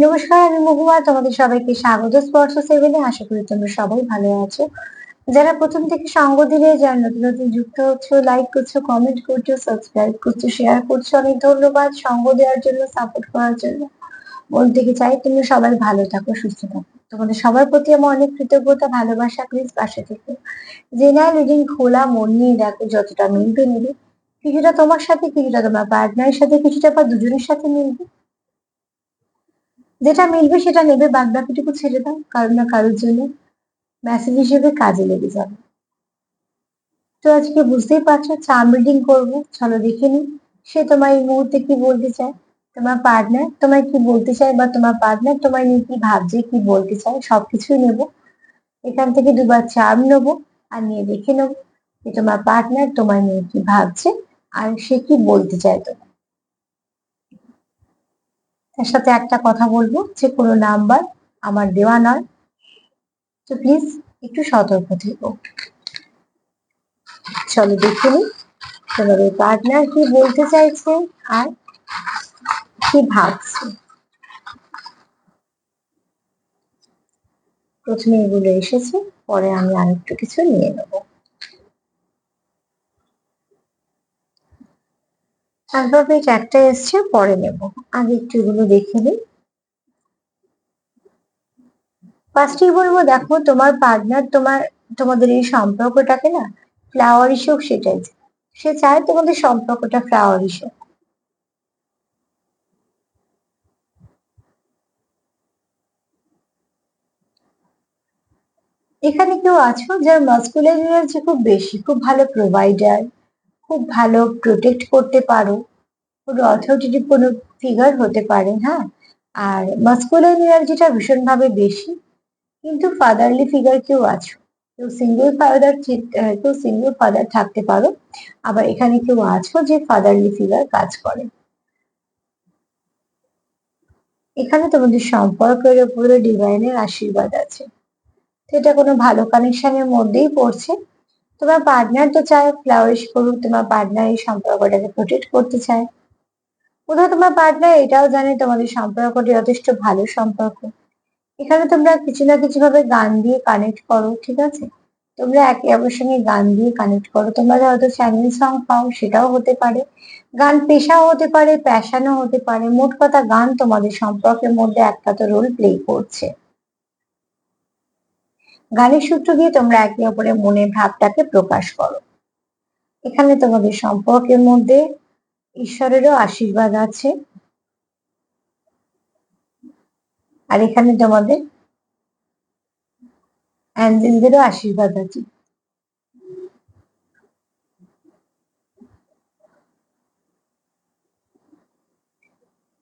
নমস্কার, আমি মহুয়া। তোমাদের সবাইকে স্বাগত। স্পর্শ সেভেনে আশা করি তোমরা সবাই ভালো আছো। যারা প্রথম থেকে সঙ্গ দিলে, যারা নতুন নতুন যুক্ত হচ্ছে লাইক করছ কমেন্ট করছ সাবস্ক্রাইব করছ শেয়ার করছ, অনেক ধন্যবাদ সঙ্গ দেওয়ার জন্য সাপোর্ট করার জন্য। থেকে চাই তুমি সবাই ভালো থাকো, সুস্থ থাকো। তোমাদের সবার প্রতি আমার অনেক কৃতজ্ঞতা, ভালোবাসা প্লিজ পাশে থেকে। জেনারেল রিডিং খোলা মন নিয়ে দেখো, যতটা মিলবে নেবে কিছুটা তোমার সাথে, কিছুটা তোমার পার্টনারের সাথে, কিছুটা বা দুজনের সাথে মিলবে। যেটা মিলবে সেটা নেবে বাদ ছেড়ে দাও কারও না কারোর জন্য। মেসেজ হিসেবে কাজে লেগে যাবে। তো আজকে বুঝতেই পারছ চার্ম রিডিং করব। চলো দেখে নি সে তোমার এই মুহূর্তে কি বলতে চায়? তোমার পার্টনার তোমায় কি বলতে চায় বা তোমার পার্টনার তোমায় নিয়ে কি ভাবছে, কি বলতে চায়? সবকিছুই নেব। এখান থেকে দুবার চার্ম নেব আর নিয়ে দেখে নেব যে তোমার পার্টনার তোমায় নিয়ে কি ভাবছে আর সে কি বলতে চায় তোমার তার সাথে একটা কথা বলব, যে কোনো নাম্বার আমার দেওয়া নয়। তো প্লিজ একটু সতর্ক থেকো। চলো দেখে নি তোমাদের পার্টনার কি বলতে চাইছে আর কি ভাবছে। প্রথমে এগুলো এসেছে, পরে আমি আরেকটু কিছু নিয়ে নেব। অ্যালফাবেট একটা এসছে, পরে নেব। আগে একটু এগুলো দেখে নিই। ফার্স্টেই বলব, দেখো, তোমার পার্টনার তোমার, তোমাদের এই সম্পর্কটাকে না ফ্লাওয়ারিশ হোক, সেটাই। সে চায় তোমাদের সম্পর্কটা ফ্লাওয়ারিশ হোক। এখানে কেউ আছো যার মাস্কুলার এনার্জি খুব বেশি, খুব ভালো প্রোভাইডার খুব ভালো প্রোটেক্ট করতে পারো। কোনো অথরিটেটিভ কোনো ফিগার হতে পারে হ্যাঁ? আর মাস্কুলার এনার্জিটা ভীষণভাবে বেশি। কিন্তু ফাদারলি ফিগার কেউ আছো। কেউ সিঙ্গেল ফাদার কেউ সিঙ্গেল ফাদার থাকতে পারো। আবার এখানে কেউ আছো যে ফাদারলি ফিগার কাজ করে। এখানে তোমাদের সম্পর্কের উপরে ডিভাইনের আশীর্বাদ আছে। এটা কোনো ভালো কানেকশনের মধ্যেই পড়ছে। তোমার পার্টনার তো চায় ফ্লাওয়ারিশ করুক, তোমার পার্টনার এই সম্পর্কটাকে প্রোটেক্ট করতে চায়। কোথাও তোমার পার্টনার এটাও জানে তোমাদের সম্পর্কটি যথেষ্ট ভালো সম্পর্ক। এখানে তোমরা কিছু না কিছু ভাবে গান দিয়ে কানেক্ট করো, ঠিক আছে? তোমরা একে অপরের সঙ্গে গান দিয়ে কানেক্ট করো। তোমরা হয়তো চ্যানেল সং পাও, সেটাও হতে পারে। গান পেশাও হতে পারে প্যাশানও হতে পারে। মোট কথা গান তোমাদের সম্পর্কের মধ্যে একটা তো রোল প্লে করছে। গানের সূত্র দিয়ে তোমরা একে অপরের মনের ভাবটাকে প্রকাশ করো। এখানে তোমাদের সম্পর্কের মধ্যে ঈশ্বরেরও আশীর্বাদ আছে। আর এখানে তোমাদের অ্যাঞ্জেলদেরও আশীর্বাদ আছে।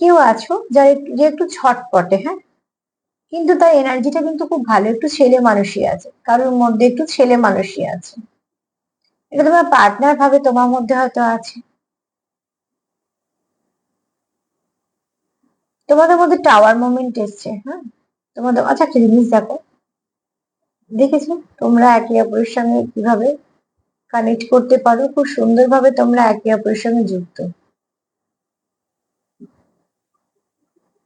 কেউ আছো? যার যে একটু ছটপটে হ্যাঁ? কিন্তু তার এনার্জিটা কিন্তু খুব ভালো। একটু ছেলে মানুষই আছে। কারোর মধ্যে একটু ছেলে মানুষই আছে। এটা তোমার পার্টনার ভাবে তোমার মধ্যে হয়তো আছে। তোমাদের মধ্যে টাওয়ার মোমেন্ট এসছে হ্যাঁ? তোমাদের আচ্ছা একটা জিনিস দেখো। দেখেছ? তোমরা একে অপরের সঙ্গে কীভাবে কানেক্ট করতে পারো? খুব সুন্দরভাবে তোমরা একে অপরের সঙ্গে যুক্ত।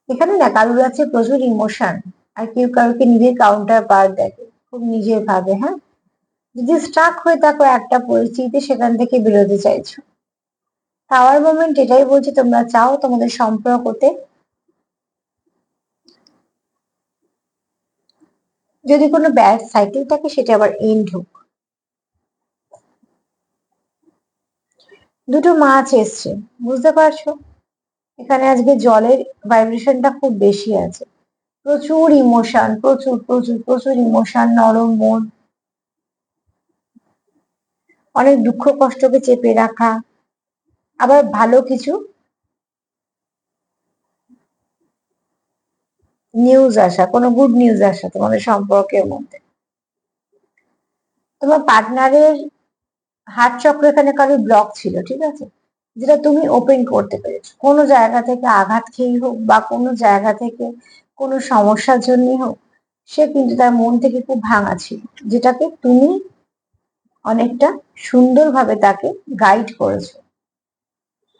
এখানে না, কারোর আছে প্রচুর ইমোশন আর কেউ কাউকে নিজের কাউন্টার পার্ট দেখে, খুব নিজের ভাবে হ্যাঁ? যদি স্ট্রাক হয়ে থাকো একটা পরিস্থিতিতে, সেখান থেকে বেরোতে চাইছো। টাওয়ার মোমেন্ট এটাই বলছে, তোমরা চাও তোমাদের সম্পর্কতে যদি কোনো ব্যাড সাইকেল থাকে, সেটা আবার এন্ড হোক। দুটো মাছ এসছে, বুঝতে পারছ? এখানে আজকে জলের ভাইব্রেশনটা খুব বেশি আছে। প্রচুর ইমোশন, প্রচুর প্রচুর প্রচুর ইমোশন, নরম মন। অনেক দুঃখ কষ্টকে চেপে রাখা। আবার ভালো কিছু। নিউজ আসা, কোনো গুড নিউজ আসা তোমাদের সম্পর্কের মধ্যে। তোমার পার্টনারের হার্ট চক্র এখানে কারোর ব্লক ছিল, ঠিক আছে? যেটা তুমি ওপেন করতে পেরেছ। কোনো জায়গা থেকে আঘাত খেয়েই হোক বা কোনো জায়গা থেকে কোনো সমস্যার জন্যই হোক, সে কিন্তু তার মন থেকে খুব ভাঙা ছিল, যেটাকে তুমি অনেকটা সুন্দরভাবে তাকে গাইড করেছ।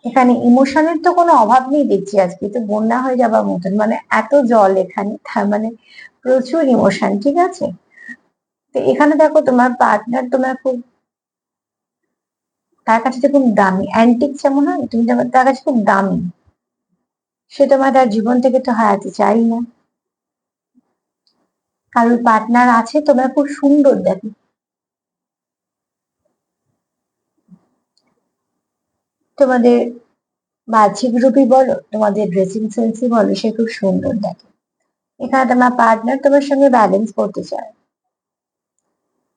এখানে ইমোশনের তো কোনো অভাব নেই দেখছি আজকে, তো বন্যা হয়ে যাবার মতন মানে এত জল এখানে, তার মানে প্রচুর ইমোশন ঠিক আছে? তো এখানে দেখো তোমার পার্টনার তোমার খুব, তার কাছে তো খুব দামি অ্যান্টিক যেমন হয়, তুমি তার কাছে খুব দামি। সে তোমার তার জীবন থেকে তো হারাতে চাই না। কারোর পার্টনার আছে, তোমরা খুব সুন্দর দেখো। তোমাদের বাহ্যিক রূপই বলো, তোমাদের ড্রেসিং সেন্সই বলো, সে খুব সুন্দর দেখে। এখানে তোমার পার্টনার তোমার সঙ্গে ব্যালেন্স করতে চায়।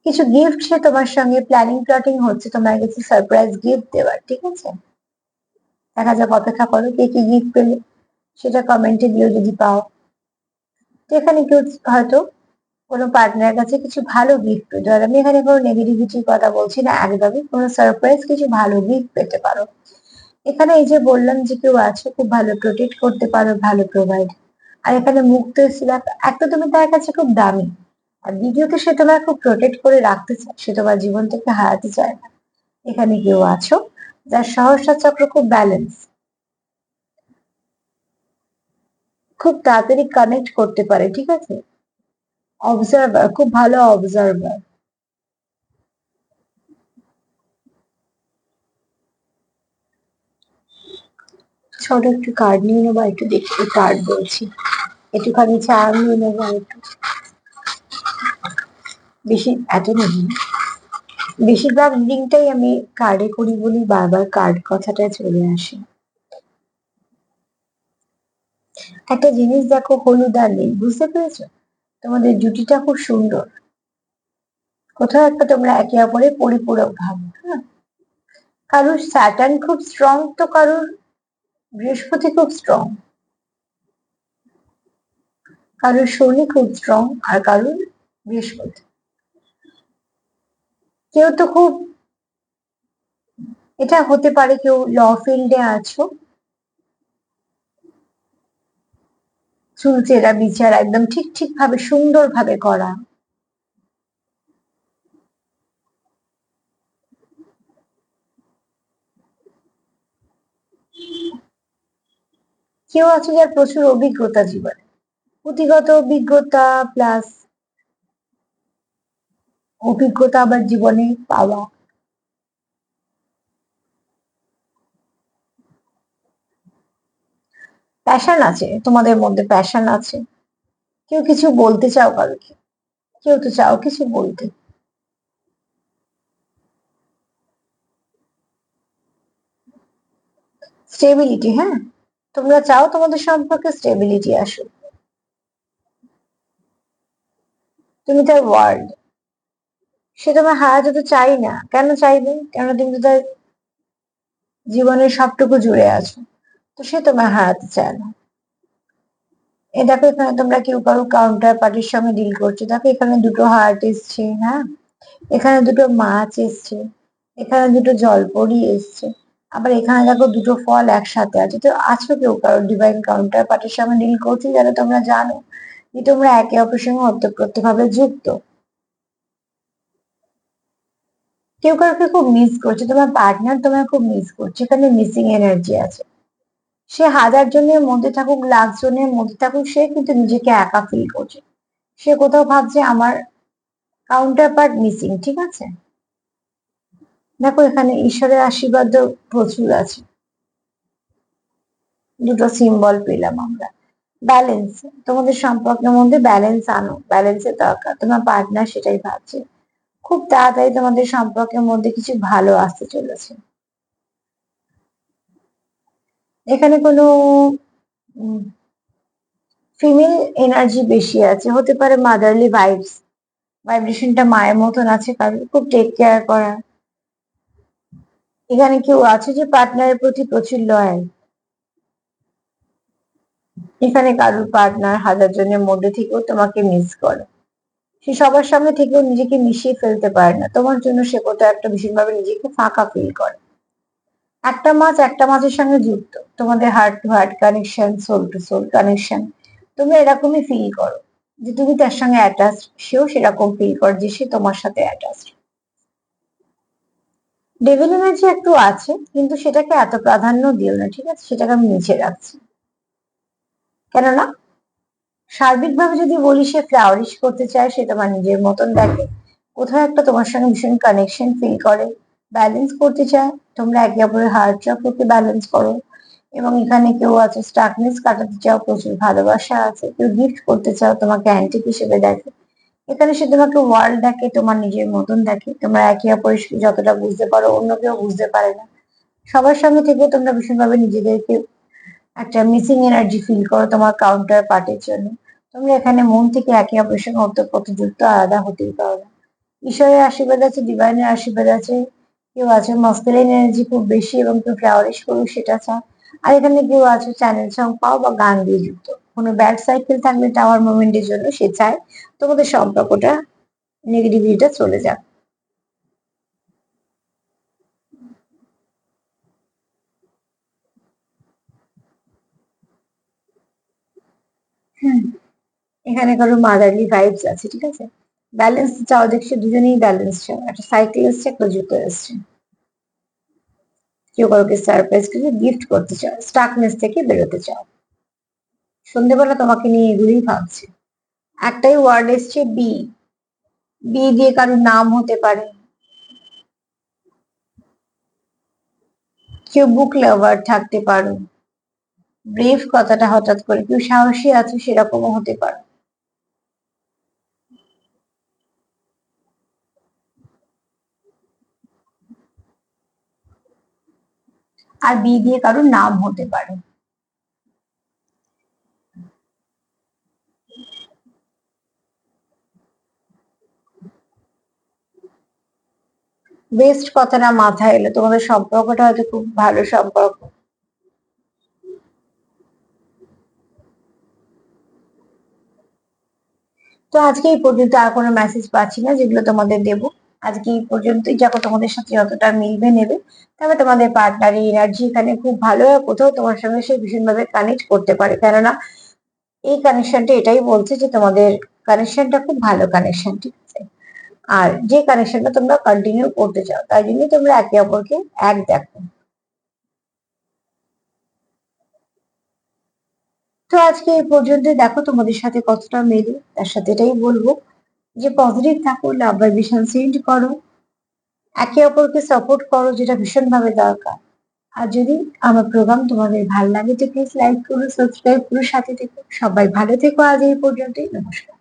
কিছু গিফট সে তোমার সঙ্গে প্ল্যানিং প্লটিং হচ্ছে, তোমার কিছু সারপ্রাইজ গিফট দেওয়ার, ঠিক আছে? দেখা যাক অপেক্ষা করো, কে কি গিফট পেলে। সেটা কমেন্টে দিও যদি পাও। তো এখানে কেউ হয়তো কোনো পার্টনার কাছে কিছু ভালো গিফট পেতে পারো। আমি এখানে কোনো নেগেটিভিটির কথা বলছি না একদমই কোনো সারপ্রাইজ কিছু ভালো গিফট পেতে পারো। এখানে এই যে বললাম যে কেউ আছে, খুব ভালো প্রোটেক্ট করতে পারো, ভালো প্রোভাইড আর এখানে মুক্ত এসেছিল একটা তুমি তার কাছে খুব দামি। আর দ্বিতীয়ত সে তোমার খুব প্রোটেক্ট করে রাখতে চায়, সে তোমার জীবন থেকে হারাতে চায় না। এখানে কেউ আছো, যার সহসা চক্র খুব ব্যালেন্স খুব তাড়াতাড়ি কানেক্ট করতে পারে, ঠিক আছে? অবজার্ভার খুব ভালো অবজার্ভার ছোট একটু কার্ড নিয়ে নেব, একটু দেখতে কার্ড বলছি। একটুখানি চা নিয়ে নেব একটু বেশি এত নেই বেশিরভাগ রিডিংটাই আমি কার্ডে করি বলি বারবার কার্ড কথাটা চলে আসে। একটা জিনিস দেখো হলুদ আর নেই বুঝতে পেরেছ? তোমাদের জুটিটা খুব সুন্দর। কোথাও একটা তোমরা একে অপরের পরিপূরক ভাবো হ্যাঁ? কারোর স্যাটার্ন খুব স্ট্রং তো কারোর বৃহস্পতি খুব স্ট্রং কারোর শনি খুব স্ট্রং আর কারোর বৃহস্পতি। কেউ তো খুব, এটা হতে পারে কেউ ল ফিল্ডে আছো চুলচেরা বিচার একদম ঠিক ঠিক ভাবে সুন্দর ভাবে করা। কেউ আছে যার প্রচুর অভিজ্ঞতা জীবনে। পুঁথিগত অভিজ্ঞতা প্লাস অভিজ্ঞতা আবার জীবনে পাওয়া। প্যাশন আছে, তোমাদের মধ্যে প্যাশন আছে। কেউ কিছু বলতে চাও কাউকে, কেউ তো চাও কিছু বলতে। স্টেবিলিটি হ্যাঁ? তোমরা চাও তোমাদের সম্পর্কে স্টেবিলিটি আসুক। তুমি তার ওয়ার্ল্ড সে তোমার হারাতে চাই না। কেন চাইবে? কেন তুমি তো তার জীবনের সবটুকু জুড়ে আছো? তো সে তোমার হারাতে চায় না এ দেখো এখানে তোমরা কেউ কারও কাউন্টার পার্টির সঙ্গে ডিল করছ। দেখো এখানে দুটো হার্ট এসছে হ্যাঁ? এখানে দুটো মাছ এসছে, এখানে দুটো জলপরি এসছে, আবার এখানে দেখো দুটো ফল একসাথে আছে। তো আছো কেউ কারও ডিভাইন কাউন্টার পার্টির সঙ্গে ডিল করছ যারা তোমরা জানো যে তোমরা একে অপরের সঙ্গে অতপ্রত ভাবে যুক্ত। কেউ কাউকে খুব মিস করছে, তোমার পার্টনার তোমার খুব মিস করছে, এখানে মিসিং এনার্জি আছে। সে হাজার জনের মধ্যে থাকুক, লাখ জনের মধ্যে থাকুক, সে কিন্তু নিজেকে একা ফিল করছে। সে কোথাও ভাবছে আমার কাউন্টার পার্ট মিসিং ঠিক আছে? দেখো এখানে ঈশ্বরের আশীর্বাদ প্রচুর আছে। দুটো সিম্বল পেলাম আমরা। ব্যালেন্স তোমাদের সম্পর্কের মধ্যে ব্যালেন্স আনো ব্যালেন্সের দরকার। তোমার পার্টনার সেটাই ভাবছে। খুব তাড়াতাড়ি তোমাদের সম্পর্কের মধ্যে কিছু ভালো আসতে চলেছে। এখানে কোনো ফিমেল এনার্জি বেশি আছে। হতে পারে মাদারলি ভাইবস ভাইব্রেশনটা মায়ের মতন আছে, কারণ খুব টেক কেয়ার করা। এখানে কেউ আছে যে পার্টনারের প্রতি প্রচুর লয়াল এখানে কারোর পার্টনার হাজার জনের মধ্যে থেকেও তোমাকে মিস করে। সে সবার সামনে থেকেও নিজেকে মিশিয়ে ফেলতে পারে না। তোমার জন্য সে কোথাও একটা ভীষণভাবে নিজেকে ফাঁকা ফিল করে। একটা মাছ একটা মাছের সঙ্গে যুক্ত। তোমাদের heart to heart connection soul to soul connection তুমি এরকমই ফিল করো। যে তুমি তার সঙ্গে অ্যাটাচ সেও সেরকম ফিল করে যে সে তোমার সাথে অ্যাটাচ ডেভিল এনার্জি একটু আছে, কিন্তু সেটাকে এত প্রাধান্য দিও না, ঠিক আছে? সেটাকে আমি নিচে রাখছি। কেননা, সার্বিকভাবে যদি বলি সে ফ্লাওয়ারিশ করতে চায়, সে তোমার নিজের মতন দেখে। কোথাও একটা তোমার সঙ্গে ভীষণ কানেকশন ফিল করে। ব্যালেন্স করতে চায়, তোমরা একে অপরের হার্ট চক্রকে ব্যালেন্স করো। এবং এখানে কেউ আছে স্টাকনেস কাটাতে চাও, প্রচুর ভালোবাসা আছে, কেউ গিফট করতে চাও, তোমাকে অ্যান্টিক হিসেবে দেখে। এখানে সে তোমাকে ওয়ার্ল্ড দেখে, তোমার নিজের মতন দেখে। তোমরা একে অপরের যতটা বুঝতে পারো, অন্য কেউ বুঝতে পারে না। সবার সঙ্গে থেকে তোমরা ভীষণভাবে নিজেদেরকে একটা মিসিং এনার্জি ফিল করো তোমার কাউন্টার পার্টের জন্য। তোমরা এখানে মন থেকে একে অপরের সঙ্গে ওতপ্রোতযুক্ত আলাদা হতেই পারো না। ঈশ্বরের আশীর্বাদ আছে ডিভাইনের আশীর্বাদ আছে। কেউ আছে মস্কেলিন এনার্জি খুব বেশি এবং কেউ ফ্লাওয়ারিশ করুক, সেটা চায় আর এখানে কেউ আছে চ্যানেল সং পাও বা গান দিয়ে যুক্ত। কোনো ব্যাড সাইকেল থাকলে টাওয়ার মুভমেন্টের জন্য সে চায়। তোমাদের সম্পর্কটা নেগেটিভিটিটা চলে যাক। এখানে কারও মাদারলি ভাইবস আছে, ঠিক আছে? ব্যালেন্স চাও দেখছি দুজনেই ব্যালেন্স চাও একটা সাইকেল এসছে, একটা জুতো এসছে। কেউ কাউকে সারপ্রাইজ কিছু গিফট করতে চাও স্টাকনেস থেকে বেরোতে চাও। সন্ধেবেলা তোমাকে নিয়ে এগুলোই ভাবছে। একটাই ওয়ার্ড এসছে বি বি দিয়ে কারোর নাম হতে পারে। কেউ বুক লাভার থাকতে পারো। ব্রেভ কথাটা হঠাৎ করে, কেউ সাহসী আছে সেরকমও হতে পারে। আর বি দিয়ে কারোর নাম হতে পারে। বেস্ট কথাটা মাথায় এলো, তোমাদের সম্পর্কটা হয়তো খুব ভালো সম্পর্ক। তো আজকে এই পর্যন্ত আর কোনো মেসেজ পাচ্ছি না যেগুলো তোমাদের দেবো। আজকে এই পর্যন্তই। যাকো, তোমাদের সাথে যতটা মিলবে নেবে, তবে তোমাদের পার্টনারের এনার্জি এখানে খুব ভালো হয়। কোথাও তোমার সঙ্গে সে ভীষণভাবে কানেক্ট করতে পারে। কেননা, এই কানেকশনটা এটাই বলছে যে তোমাদের কানেকশনটা খুব ভালো কানেকশন ঠিক আছে? আর যে কানেকশনটা তোমরা কন্টিনিউ করতে চাও তাই জন্যই তোমরা একে অপরকে এক দেখো। তো আজকে এই পর্যন্ত দেখো তোমাদের সাথে কতটা মেলে, তার সাথে এটাই বলব। যে পজিটিভ থাকো লাভ ভাইব্রেশন সেন্ড করো। একে অপরকে সাপোর্ট করো, যেটা ভীষণভাবে দরকার। আর যদি আমার প্রোগ্রাম তোমাদের ভালো লাগে তো প্লিজ লাইক করো সাবস্ক্রাইব করো, সাথে থেকো। সবাই ভালো থেকো আজ এই পর্যন্তই, নমস্কার।